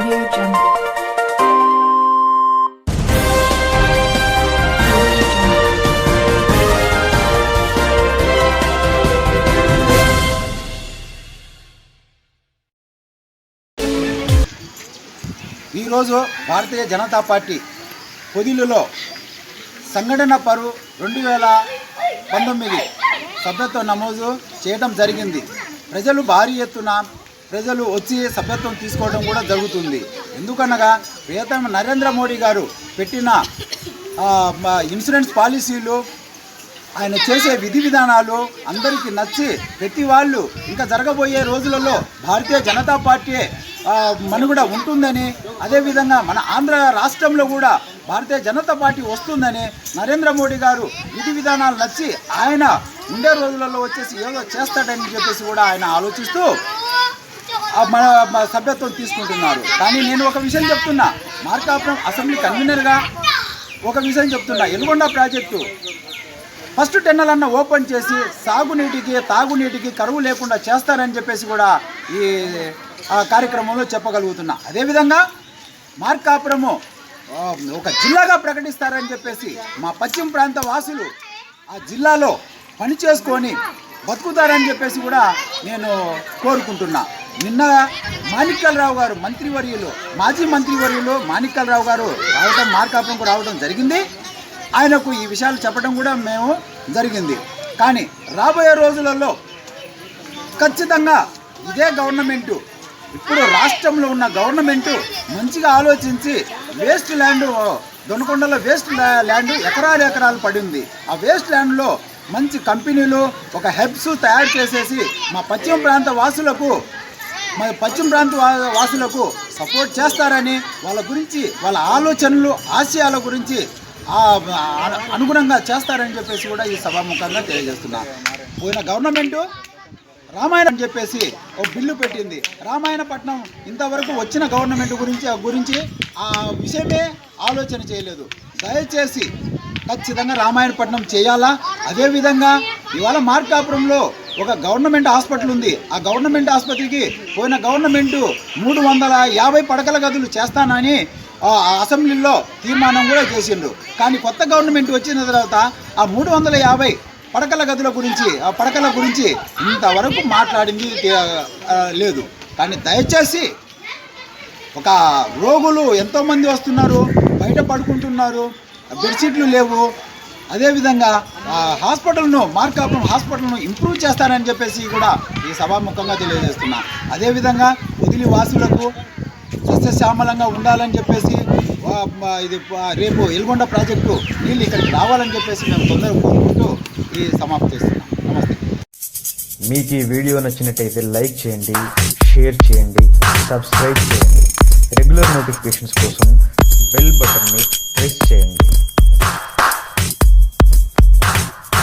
Audio Jungle. ఈరోజు Bharatiya Janata party పొదిలులో సంఘటన పరు రెండు వేల పంతొమ్మిది సభ్యత్వ నమోదు చేయడం జరిగింది ప్రజలు భారీ ఎత్తున ప్రజలు వచ్చి సభ్యత్వం తీసుకోవడం కూడా జరుగుతుంది. ఎందుకనగా ప్రియతమ నరేంద్ర మోడీ గారు పెట్టిన ఇన్సూరెన్స్ పాలసీలు ఆయన చేసే విధి విధానాలు అందరికీ నచ్చి ప్రతి వాళ్ళు ఇంకా జరగబోయే రోజులలో భారతీయ జనతా పార్టీ మనుగడ ఉంటుందని అదేవిధంగా మన ఆంధ్ర రాష్ట్రంలో కూడా భారతీయ జనతా పార్టీ వస్తుందని నరేంద్ర మోడీ గారు విధి విధానాలు నచ్చి ఆయన ఉండే రోజులలో వచ్చేసి ఏదో చేస్తాడని చెప్పేసి కూడా ఆయన ఆలోచిస్తూ మన సభ్యత్వం తీసుకుంటున్నారు. కానీ నేను ఒక విషయం చెప్తున్నా. మార్కాపురం అసెంబ్లీ కన్వీనర్గా ఒక విషయం చెప్తున్నా. ఎల్గొండ ప్రాజెక్టు ఫస్ట్ టెన్నలన్న ఓపెన్ చేసి సాగునీటికి తాగునీటికి కరువు లేకుండా చేస్తారని చెప్పేసి కూడా ఈ కార్యక్రమంలో చెప్పగలుగుతున్నా. అదేవిధంగా మార్కాపురము ఒక జిల్లాగా ప్రకటిస్తారని చెప్పేసి మా పశ్చిమ ప్రాంత వాసులు ఆ జిల్లాలో పని చేసుకొని బతుకుతారని చెప్పేసి కూడా నేను కోరుకుంటున్నా. నిన్న మాణిక్యాలరావు గారు మంత్రివర్యులు మాజీ మంత్రివర్యులు మాణిక్యాలరావు గారు రావడం మార్కాపురంకు రావడం జరిగింది. ఆయనకు ఈ విషయాలు చెప్పడం కూడా మేము జరిగింది. కానీ రాబోయే రోజులలో ఖచ్చితంగా ఇదే గవర్నమెంటు ఇప్పుడు రాష్ట్రంలో ఉన్న గవర్నమెంటు మంచిగా ఆలోచించి వేస్ట్ ల్యాండ్ దొనకొండలో వేస్ట్ ల్యాండ్ ఎకరాలు ఎకరాలు పడింది. ఆ వేస్ట్ ల్యాండ్లో మంచి కంపెనీలు ఒక హెబ్స్ తయారు చేసేసి మా పశ్చిమ ప్రాంత వాసులకు మరి పశ్చిమ ప్రాంత వా- వాసులకు సపోర్ట్ చేస్తారని వాళ్ళ గురించి వాళ్ళ ఆలోచనలు ఆశయాల గురించి అనుగుణంగా చేస్తారని చెప్పేసి కూడా ఈ సభాముఖంగా తెలియజేస్తున్నా. పోయిన గవర్నమెంటు రామాయణం చెప్పేసి ఒక బిల్లు పెట్టింది. రామాయణపట్నం ఇంతవరకు వచ్చిన గవర్నమెంట్ గురించి ఆ గురించి ఆ విషయమే ఆలోచన చేయలేదు. దయచేసి ఖచ్చితంగా రామాయణపట్నం చేయాలా? అదేవిధంగా ఇవాళ మార్కాపురంలో ఒక గవర్నమెంట్ హాస్పిటల్ ఉంది. ఆ గవర్నమెంట్ ఆసుపత్రికి పోయిన గవర్నమెంట్ మూడు వందల యాభై పడకల గదులు చేస్తానని ఆ అసెంబ్లీలో తీర్మానం కూడా చేసిండ్రు. కానీ కొత్త గవర్నమెంట్ వచ్చిన తర్వాత ఆ మూడు వందల యాభై పడకల గదుల గురించి ఆ పడకల గురించి ఇంతవరకు మాట్లాడింది లేదు. కానీ దయచేసి ఒక రోగులు ఎంతోమంది వస్తున్నారు బయట పడుకుంటున్నారు బెడ్షీట్లు లేవు అదేవిధంగా హాస్పిటల్ను మార్కాపురం హాస్పిటల్ను ఇంప్రూవ్ చేస్తారని చెప్పేసి కూడా ఈ సభాముఖంగా తెలియజేస్తున్నా. అదేవిధంగా వదిలి వాసులకు సస్యశ్యామలంగా ఉండాలని చెప్పేసి ఇది రేపు ఎల్గొండ ప్రాజెక్టు నీళ్ళు ఇక్కడికి రావాలని చెప్పేసి మేము తొందరగా కోరుకుంటూ ఈ సమాప్తి చేస్తున్నాం. నమస్తే. మీకు ఈ వీడియో నచ్చినట్టయితే లైక్ చేయండి షేర్ చేయండి సబ్స్క్రైబ్ చేయండి. రెగ్యులర్ నోటిఫికేషన్స్ కోసం బెల్ బటన్ని ప్రెస్ చేయండి.